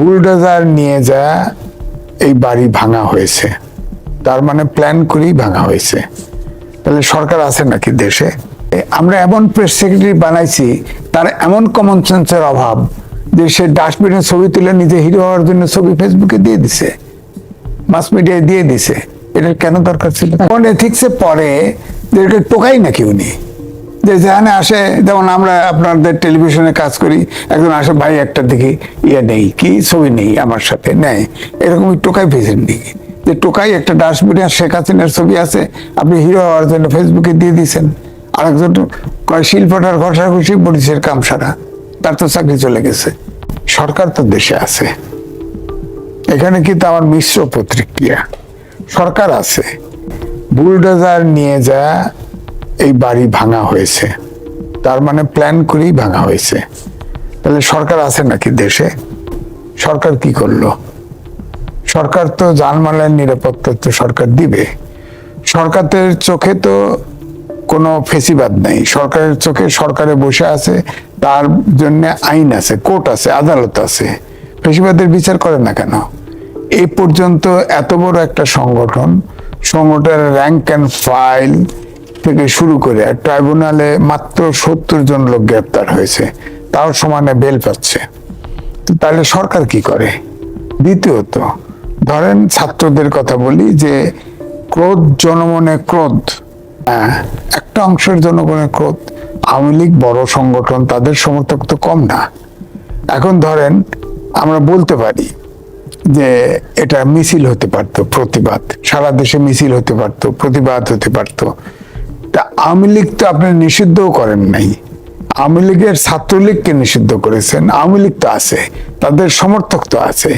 Bulldozer নিয়ে যা, এই বাড়ি ভাঙা হয়েছে। তার মানে প্ল্যান করেই ভাঙা হয়েছে। তাহলে সরকার আছে নাকি দেশে? আমরা এমন প্রেস সেক্রেটারি বানাইছি, তার এমন কমন সেন্সের অভাব যে সে ডাস্টবিনে ছবি তুলে নিজে হিরো হওয়ার জন্য ছবি ফেসবুকে দিয়ে দিছে। মাস মিডিয়ায় দিয়ে দিছে। এটার কেন দরকার ছিল? কোন এথিক্সে পরে এটা টোকাই নাকি উনি? যে যেখানে আসে, যেমন আমরা আপনাদের টেলিভিশনে কাজ করি, একজন আসে, ভাই একটা দেখি ইয়ে নেই, কি ছবি নেই আমার সাথে? নেয়। এরকমই টোকাই নাকি যে টোকাই একটা ডাস্টবিনে শেখ হাসিনার ছবি আছে, আপনি হিরো হওয়ার জন্য ফেসবুকে দিয়ে দিয়েছেন। আরেকজন কয়, শিল্পটার ঘষাঘষি বডিসের কাম সারা তার তো চাকরি চলে গেছে। সরকার তো দেশে আছে। এখানে কিন্তু আমার মিশ্র প্রতিক্রিয়া। সরকার আছে। বুলডোজার নিয়ে যা এই বাড়ি ভাঙা হয়েছে। তার মানে প্ল্যান করেই ভাঙা হয়েছে। তাহলে সরকার আছে নাকি দেশে? সরকার কি করল? সরকার তো জানমালের নিরাপত্তা তো সরকার দিবে। সরকারের চোখে তো কোনো ফেসিবাদ নেই। সরকারের চোখে সরকারে বসে আছে, তার জন্য আইন আছে, কোর্ট আছে, আদালত আছে। ফেসিবাদের বিচার করে না কেন? এই পর্যন্ত এত বড় একটা সংগঠন, সংগঠনের র্যাঙ্ক অ্যান্ড ফাইল থেকে শুরু করে ট্রাইব্যুনালে মাত্র সত্তর জন লোক গ্রেপ্তার হয়েছে। তাও সমানে বেল পাচ্ছে। তো তাহলে সরকার কি করে? দ্বিতীয়ত ধরেন ছাত্রদের কথা বলি যে ক্রোধ জনমনে ক্রোধ হ্যাঁ, একটা অংশের জনগণের ক্রোধ আওয়ামী লীগ বড় সংগঠন তাদের সমর্থক তো কম না। এখন ধরেন আমরা বলতে পারি যে এটা মিছিল হতে পারত প্রতিবাদ সারা দেশে মিছিল হতে পারত প্রতিবাদ হতে পারত। তা আওয়ামী লীগ তো আপনি নিষিদ্ধও করেন নাই। আওয়ামী লীগের ছাত্রলীগকে নিষিদ্ধ করেছেন। আওয়ামী লীগ তো আছে, তাদের সমর্থক তো আছে।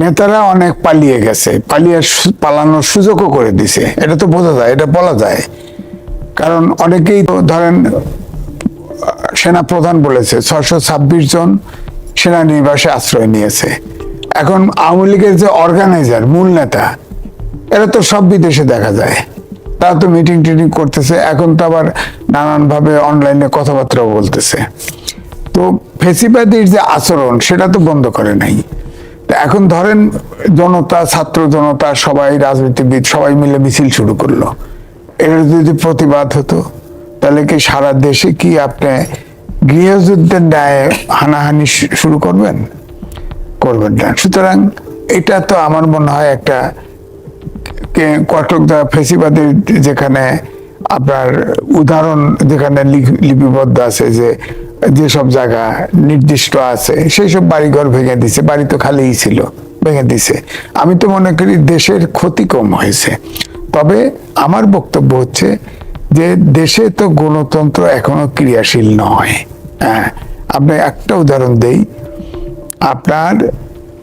নেতারা অনেক পালিয়ে গেছে, পালিয়ে পালানোর সুযোগও করে দিছে। এটা তো বোঝা যায়, এটা বলা যায়। কারণ অনেকেই তো ধরেন সেনা প্রধান বলেছে ছশো ছাব্বিশ জন সেনানিবাসে আশ্রয় নিয়েছে। এখন আওয়ামী লীগের যে অর্গানাইজার মূল নেতা, এরা তো সব বিদেশে দেখা যায়। তারা তো মিটিং টিটিং করতেছে, এখন তো আবার নানানভাবে অনলাইনে কথাবার্তাও বলতেছে। তো ফেসিবাদীর যে আচরণ, সেটা তো বন্ধ করে নাই। এখন ধরেন জনতা, ছাত্র জনতা, সবাই রাজনীতিবিদ, সবাই মিলে মিছিল শুরু করল। এর যদি প্রতিবাদ হতো, তাহলে কি সারা দেশে কি আপনি গৃহযুদ্ধের ন্যায় হানাহানি শুরু করবেন? করবেন না। সুতরাং এটা তো আমার মনে হয় একটা কে- কটক দা ফেসিবাদের যেখানে আপনার উদাহরণ যেখানে লিপিবদ্ধ আছে যে যেসব জায়গা নির্দিষ্ট আছে সেই সব বাড়িঘর ভেঙে দিছে, বাড়ি তো খালিই ছিল, ভেঙে দিছে। আমি তো মনে করি দেশের ক্ষতি কম হয়েছে। তবে আমার বক্তব্য হচ্ছে যে দেশে তো গণতন্ত্র এখনও ক্রিয়াশীল নয়। হ্যাঁ আপনি একটা উদাহরণ দেই। আপনার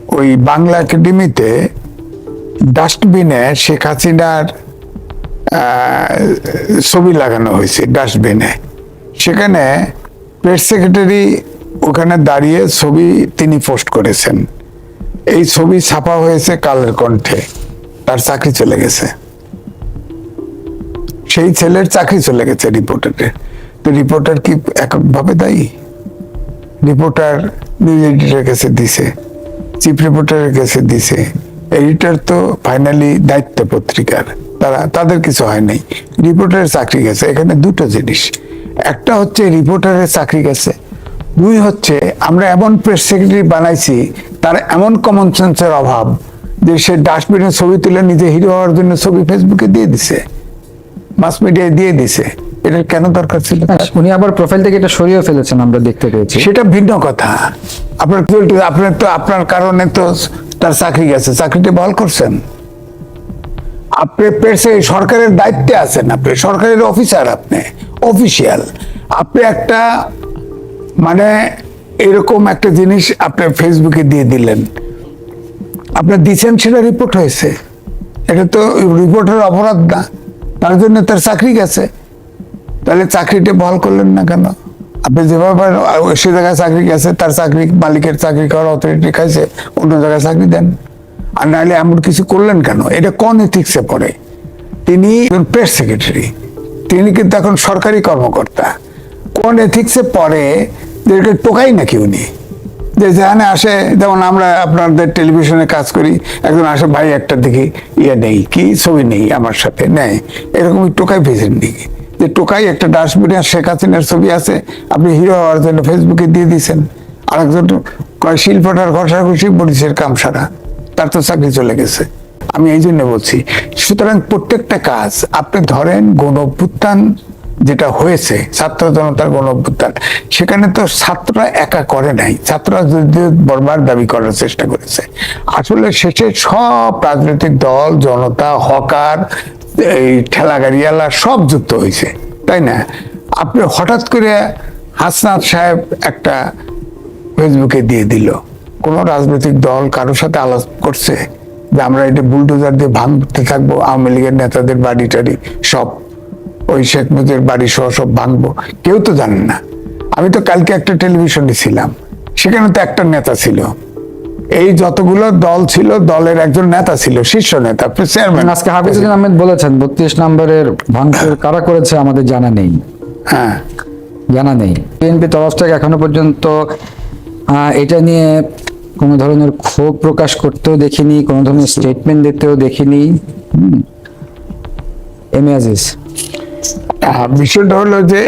ওই বাংলা একাডেমিতে ডাস্টবিনে শেখ হাসিনার ছবি লাগানো হয়েছে ডাস্টবিনে। সেখানে প্রেস সেক্রেটারি ওখানে দাঁড়িয়ে ছবি তিনি পোস্ট করেছেন। এই ছবি ছাপা হয়েছে কালের কণ্ঠে, তার চাকরি চলে গেছে। সেই ছেলের চাকরি চলে গেছে রিপোর্টারের তো রিপোর্টার কি এককভাবে দায়ী? রিপোর্টার নিউজ এডিটরের কাছে দিছে, চিফ রিপোর্টারের কাছে দিছে। এডিটর তো ফাইনালি দায়িত্ব পত্রিকার। তারা তাদের কিছু হয় নাই। রিপোর্টারের চাকরি গেছে। এখানে দুটো জিনিস। একটা হচ্ছে রিপোর্টারের চাকরি গেছে। দুই হচ্ছে আমরা এমন প্রেস সেক্রেটারি বানাইছি তার এমন কমন সেন্সের অভাব যে সে ডাস্টবিনে ছবি তুলে নিজে হিরো হওয়ার জন্য ছবি ফেসবুকে দিয়ে দিছে। মাস মিডিয়ায় দিয়ে দিছে। এটার কেন দরকার ছিল? উনি আবার প্রোফাইল থেকে এটা সরিয়ে ফেলেছেন আমরা দেখতে পেয়েছি। সেটা ভিন্ন কথা। আপনার আপনার তো আপনার কারণে তো তার চাকরি গেছে, চাকরিটা বহাল করছেন। আপনি পেশে সরকারের দায়িত্বে আছেন আপনি, সরকারের অফিসার আপনি, অফিসিয়াল। আপনি একটা মানে এরকম একটা জিনিস আপনি ফেসবুকে দিয়ে দিলেন। আপনি দিচ্ছেন সেটা রিপোর্ট হয়েছে। এটা তো রিপোর্টের অপরাধ না, তার জন্য তার চাকরি গেছে। তাহলে চাকরিটা বহাল করলেন না কেন? আপনি যেভাবে সে জায়গায় চাকরি গেছে, তার চাকরি, মালিকের চাকরি করার অথরিটি খাইছে, অন্য জায়গায় চাকরি দেন। আর নাহলে এমন কিছু করলেন কেন? এটা কোন এথিক্সে পড়ে? তিনি প্রেস সেক্রেটারি তিনি কিন্তু এখন সরকারি কর্মকর্তা। কোন এথিক্সে পড়ে? এটা টোকাই নাকি উনি? যে যেখানে আসে, যেমন আমরা আপনাদের টেলিভিশনে কাজ করি, একজন আসে, ভাই, একটা দেখি ইয়ে নেই, কি ছবি নেই আমার সাথে? নেই। এরকম টোকাই পেয়েছেন নাকি? যে টোকাই একটা ডাস্টবিনে শেখ হাসিনার ছবি আছে, আপনি হিরো হওয়ার জন্য ফেসবুকে দিয়ে দিয়েছেন। আরেকজন কয়, শিল্পটার ঘষাঘষি পুলিশের কাম সারা তার তো চাকরি চলে গেছে। আমি এই জন্য বলছি, সুতরাং প্রত্যেকটা কাজ আপনি ধরেন গণ অভ্যুত্থান যেটা হয়েছে, ছাত্র জনতার গণ অভ্যুত্থান সেখানে তো ছাত্ররা একা করে নাই, ছাত্ররা যদি বরবার দাবি করার চেষ্টা করেছে। আসলে শেষে সব রাজনৈতিক দল, জনতা, হকার এই ঠেলা সব যুক্ত হয়েছে তাই না? আপনি হঠাৎ করে হাসনাত সাহেব একটা ফেসবুকে দিয়ে দিল, কোন রাজনৈতিক দল কারোর সাথে আলাপ করছে যে আমরা এটা বুলডোজার দিয়ে ভাঙতে থাকব, আওয়ামী লীগের নেতাদের বাড়ি টাড়ি সব, ওই শেখ মুজিবের বাড়ি সহ সব ভাঙবো? কেউ তো জানেন না। আমি তো কালকে একটা টেলিভিশনে ছিলাম, সেখানে তো একটা নেতা ছিল। এই যতগুলো দল ছিল দলের একজন নেতা ছিল শীর্ষ নেতা চেয়ারম্যান আজকে হাফিজুদ্দিন আহমেদ বলেছেন বত্রিশ নম্বরের ভাঙচুর কারা করেছে আমাদের জানা নেই। হ্যাঁ। জানা নেই। বিএনপি তরফ থেকে এখনও পর্যন্ত এটা নিয়ে কোনো ধরনের ক্ষোভ প্রকাশ করতেও দেখিনি কোনো ধরনের স্টেটমেন্ট দিতেও দেখিনি। হুম। এম আজিজ। বিষয়টা হলো যে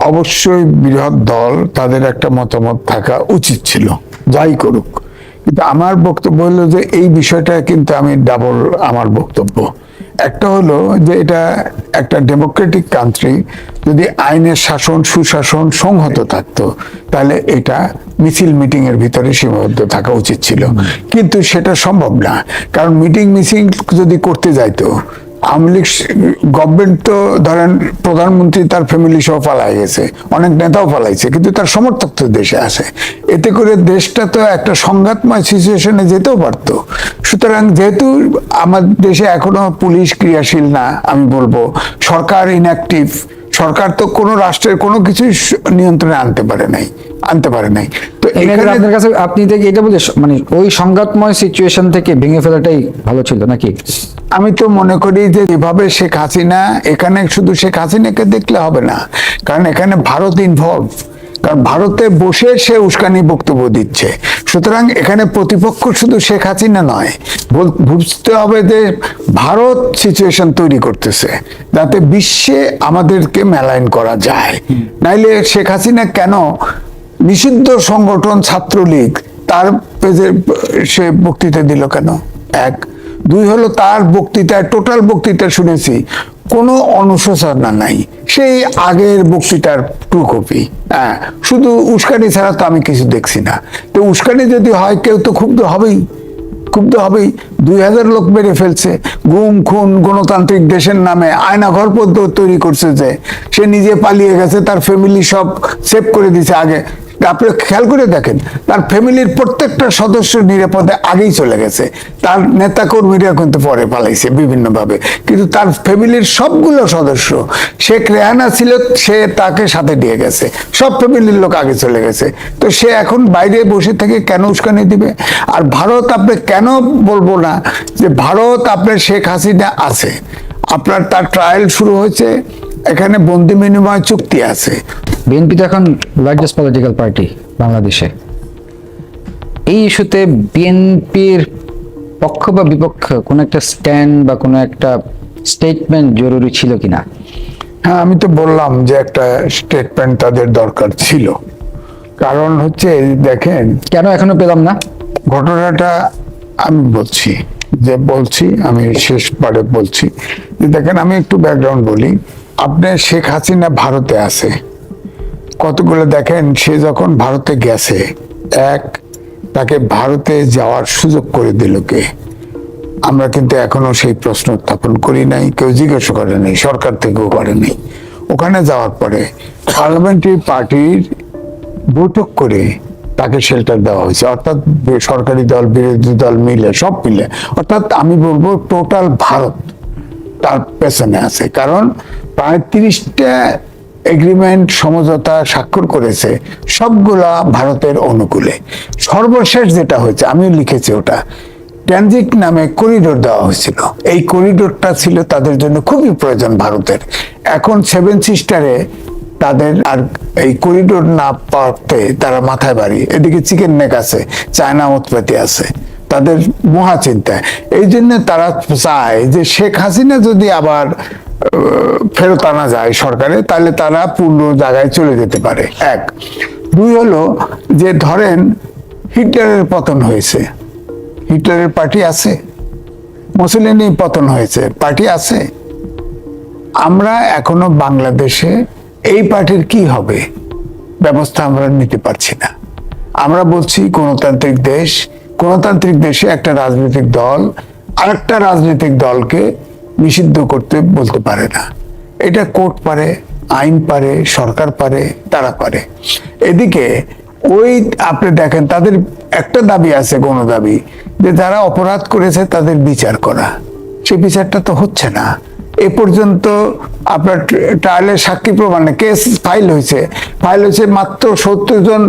অবশ্যই বৃহৎ দল তাদের একটা মতামত থাকা উচিত ছিল। যাই করুক। কিন্তু আমার বক্তব্য হলো যে এই বিষয়টা কিন্তু আমি ডাবল আমার বক্তব্য। একটা হলো যে এটা একটা ডেমোক্রেটিক কান্ট্রি যদি আইনের শাসন, সুশাসন সংহত থাকতো, তাহলে এটা মিছিল মিটিং এর ভিতরে সীমাবদ্ধ থাকা উচিত ছিল। কিন্তু সেটা সম্ভব না। কারণ মিটিং মিছিল যদি করতে যাইতো আওয়ামী লীগ গভর্নমেন্ট তো ধরেন প্রধানমন্ত্রী তার ফ্যামিলি সহ পালাই গেছে অনেক নেতাও পালাইছে কিন্তু তার সমর্থক তো দেশে আছে। এতে করে দেশটা তো একটা সংঘাতময় সিচুয়েশনে যেতেও পারতো। সুতরাং যেহেতু আমার দেশে এখনও পুলিশ ক্রিয়াশীল না আমি বলব সরকার ইনঅ্যাক্টিভ সরকার তো কোনো রাষ্ট্রের কোনো কিছুই নিয়ন্ত্রণে আনতে পারে নাই আনতে পারে নাই। তো আপনার কাছে আপনি থেকে এটা বলে মানে ওই সংঘাতময় সিচুয়েশন থেকে ভেঙে ফেলাটাই ভালো ছিল নাকি? আমি তো মনে করি যে যেভাবে শেখ হাসিনা, এখানে শুধু শেখ হাসিনাকে দেখলে হবে না, কারণ এখানে ভারত ইনভলভ কারণ ভারতে বসে সে উস্কানি বক্তব্য দিচ্ছে। সুতরাং এখানে প্রতিপক্ষ শুধু শেখ হাসিনা নয় বুঝতে হবে যে ভারত সিচুয়েশন তৈরি করতেছে, যাতে বিশ্বে আমাদেরকে মেলাইন করা যায়। নাইলে শেখ হাসিনা কেন নিষিদ্ধ সংগঠন ছাত্রলীগ, তার পেজে, সে বক্তৃতা দিল কেন? এক দুই হলো তার বক্তৃতায় টোটাল বক্তৃতা শুনেছি, কোনো অনুশোচনা নাই। সেই আগের বক্তৃতার টু কপি হ্যাঁ শুধু উস্কানি ছাড়া তো আমি কিছু দেখছি না। তো উস্কানি যদি হয়, কেউ তো ক্ষুব্ধ হবেই। ক্ষুব্ধ হবেই। দুই হাজার লোক মেরে ফেলছে। গুম, খুন, গণতান্ত্রিক দেশের নামে আয়নাঘর পদ্ধতি তৈরি করছে যে, সে নিজে পালিয়ে গেছে, তার ফ্যামিলি সব সেভ করে দিছে আগে। আপনি খেয়াল করে দেখেন, তার ফ্যামিলির প্রত্যেকটা সদস্য নিরাপদে আগেই চলে গেছে। তার নেতা কর্মীরা কিন্তু পরে পালাইছে বিভিন্ন ভাবে কিন্তু তার ফ্যামিলির সবগুলো সদস্য শেখ রেহানা ছিল, সে তাকে সাথে দিয়ে গেছে। সব ফ্যামিলির লোক আগে চলে গেছে। তো সে এখন বাইরে বসে থেকে কেন উস্কানি দিবে? আর ভারত আপনি কেন বলব না যে ভারত আপনার শেখ হাসিনা আছে। আপনার তার ট্রায়াল শুরু হয়েছে, এখানে বন্দি বিনিময় চুক্তি আছে। বিএনপি তো এখন লার্জেস্ট পলিটিক্যাল পার্টি বাংলাদেশে। এই ইস্যুতে বিএনপির পক্ষ বা বিপক্ষ কোনো একটা স্ট্যান্ড বা কোনো একটা স্টেটমেন্ট জরুরি ছিল কিনা? হ্যাঁ আমি তো বললাম যে একটা স্টেটমেন্ট তাদের দরকার ছিল। কারণ হচ্ছে দেখেন কেন এখনও পেলাম না? ঘটনাটা আমি বলছি যে বলছি আমি শেষবারে বলছি। দেখেন আমি একটু ব্যাকগ্রাউন্ড বলি। আপনার শেখ হাসিনা ভারতে আছে। কতগুলো দেখেন, সে যখন ভারতে গেছে, এক, তাকে ভারতে যাওয়ার সুযোগ করে দিল কে? আমরা কিন্তু এখনও সেই প্রশ্ন উত্থাপন করি নাই, কেউ জিজ্ঞাসা করে নাই, সরকার থেকেও করে নাই ওখানে যাওয়ার পরে পার্লামেন্টারি পার্টির বৈঠক করে তাকে শেল্টার দেওয়া হয়েছে। অর্থাৎ সরকারি দল, বিরোধী দল মিলে, সব মিলে। অর্থাৎ আমি বলব টোটাল ভারত তার পেছনে আছে। কারণ প্রায় তিরিশটা এগ্রিমেন্ট সমঝোতা স্বাক্ষর করেছে সবগুলা ভারতের অনুকূলে। সর্বশেষ যেটা হয়েছে, আমিও লিখেছি ওটা, ট্রানজিট নামে করিডোর দেওয়া হয়েছিল। এই করিডোরটা ছিল তাদের জন্য খুবই প্রয়োজন ভারতের। এখন সেভেন সিস্টারে তাদের আর এই করিডোর না পাতে তারা মাথায় বাড়ি। এদিকে চিকেন নেক আছে, চায়না উৎপত্তি আছে, তাদের মহা চিন্তা। এই জন্য তারা চায় যে শেখ হাসিনা যদি আবার ফেরত আনা যায় সরকারে, তাহলে তারা পূর্ণ জায়গায় চলে যেতে পারে। এক। দুই হলো যে ধরেন হিটলারের পতন হয়েছে। হিটলারের পার্টি আছে? মুসলিনী পতন হয়েছে। পার্টি আছে? আমরা এখনও বাংলাদেশে এই পার্টির কি হবে? ব্যবস্থা আমরা নিতে পারছি না। আমরা বলছি গণতান্ত্রিক দেশ। গণতান্ত্রিক দেশে একটা রাজনৈতিক দল, আরেকটা রাজনৈতিক দলকে নিষিদ্ধ করতে বলতে পারে না। এটা কোর্ট পারে, আইন পারে, সরকার পারে, তারা পারে। এদিকে ওই আপনি দেখেন, তাদের একটা দাবি আছে গণ দাবি, যে যারা অপরাধ করেছে তাদের বিচার করা। সে বিচারটা তো হচ্ছে না। এ পর্যন্ত আপনার ট্রায়ালের সাক্ষী প্রমাণে কেস ফাইল হয়েছে। ফাইল হয়েছে মাত্র সত্তর জন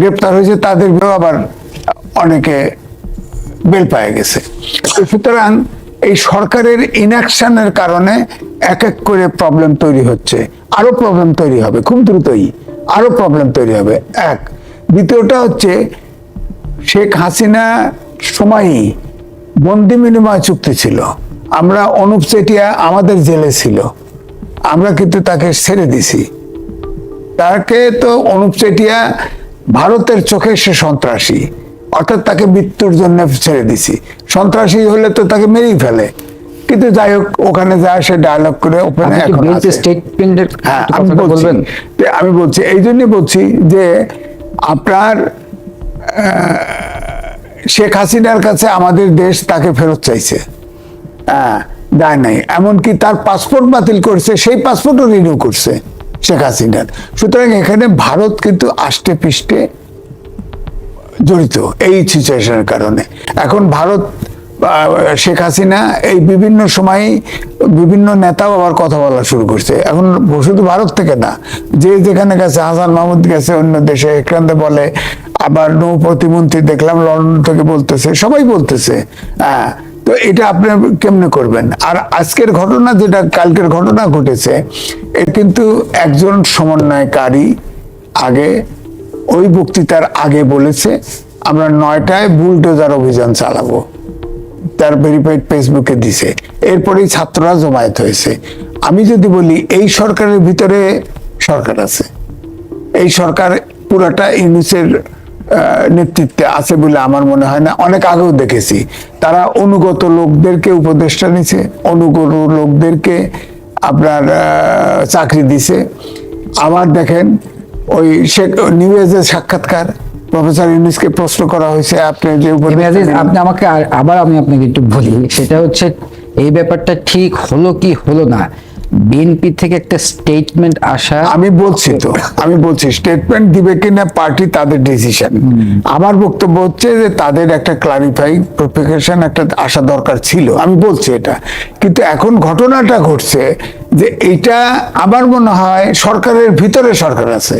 গ্রেপ্তার হয়েছে, তাদের আবার অনেকে বেল পায়ে গেছে। সুতরাং এই সরকারের ইনঅ্যাকশনের কারণে এক এক করে প্রবলেম তৈরি হচ্ছে। আরও প্রবলেম তৈরি হবে, খুব দ্রুতই আরও প্রবলেম তৈরি হবে। এক, দ্বিতীয়টা হচ্ছে শেখ হাসিনা সময়ই বন্দি বিনিময় চুক্তি ছিল। আমরা অনুপ চেটিয়া আমাদের জেলে ছিল। আমরা কিন্তু তাকে ছেড়ে দিছি। তাকে তো অনুপ চেটিয়া ভারতের চোখে সে সন্ত্রাসী। অর্থাৎ তাকে মৃত্যুর জন্য ছেড়ে দিছি। সন্ত্রাসী হলে তো তাকে মেরেই ফেলে। কিন্তু যাই হোক ওখানে যায় সে ডায়লগ করে ওখানে এখন। স্টেটমেন্টের হ্যাঁ আমি বলবেন? আমি বলছি এই জন্য বলছি যে আপনার শেখ হাসিনার কাছে আমাদের দেশ তাকে ফেরত চাইছে। হ্যাঁ দেয় নাই। এমনকি তার পাসপোর্ট বাতিল করছে সেই পাসপোর্টও রিনিউ করছে শেখ হাসিনার। সুতরাং এখানে ভারত কিন্তু আষ্টে পিষ্টে জড়িত এই সিচুয়েশনের কারণে। এখন ভারত শেখ হাসিনা এই বিভিন্ন সময় বিভিন্ন নেতাও আবার কথা বলা শুরু করছে। এখন শুধু ভারত থেকে না, যে যেখানে গেছে, হাসান মাহমুদ গেছে, অন্য দেশে এখানে বলে, আবার নৌ প্রতিমন্ত্রী দেখলাম, লন্ডন থেকে বলতেছে, সবাই বলতেছে। হ্যাঁ তো এটা আপনি কেমনে করবেন? আর আজকের ঘটনা যেটা, কালকের ঘটনা ঘটেছে এ কিন্তু একজন সমন্বয়কারী আগে ওই বক্তৃতার আগে বলেছে, আমরা নয়টায় বুলডোজার অভিযান চালাবো। তার ভেরিফাইড ফেসবুকে দিছে। এরপরেই ছাত্ররা জমায়েত হয়েছে। আমি যদি বলি, এই সরকারের ভিতরে সরকার আছে। এই সরকার পুরাটা ইউনিসের নেতৃত্বে আছে বলে আমার মনে হয় না। অনেক আগেও দেখেছি। তারা অনুগত লোকদেরকে উপদেষ্টা নিছে, অনুগত লোকদেরকে আপনার চাকরি দিছে। আবার দেখেন, ওই শেখ নিউজের সাক্ষাৎকার প্রফেসর ইউনিসকে প্রশ্ন করা হয়েছে আপনি যে। আপনি আমাকে আবার আমি আপনাকে একটু বলি সেটা হচ্ছে এই ব্যাপারটা ঠিক হলো কি হলো না? বিএনপি থেকে একটা স্টেটমেন্ট আসা আমি বলছি তো আমি বলছি স্টেটমেন্ট দিবে কিনা পার্টি তাদের ডিসিশন আমার বক্তব্য হচ্ছে যে তাদের একটা ক্লারিফাই প্রোপিকেশন একটা আসা দরকার ছিল আমি বলছি এটা। কিন্তু এখন ঘটনাটা ঘটছে যে এটা আমার মনে হয় সরকারের ভিতরে সরকার আছে।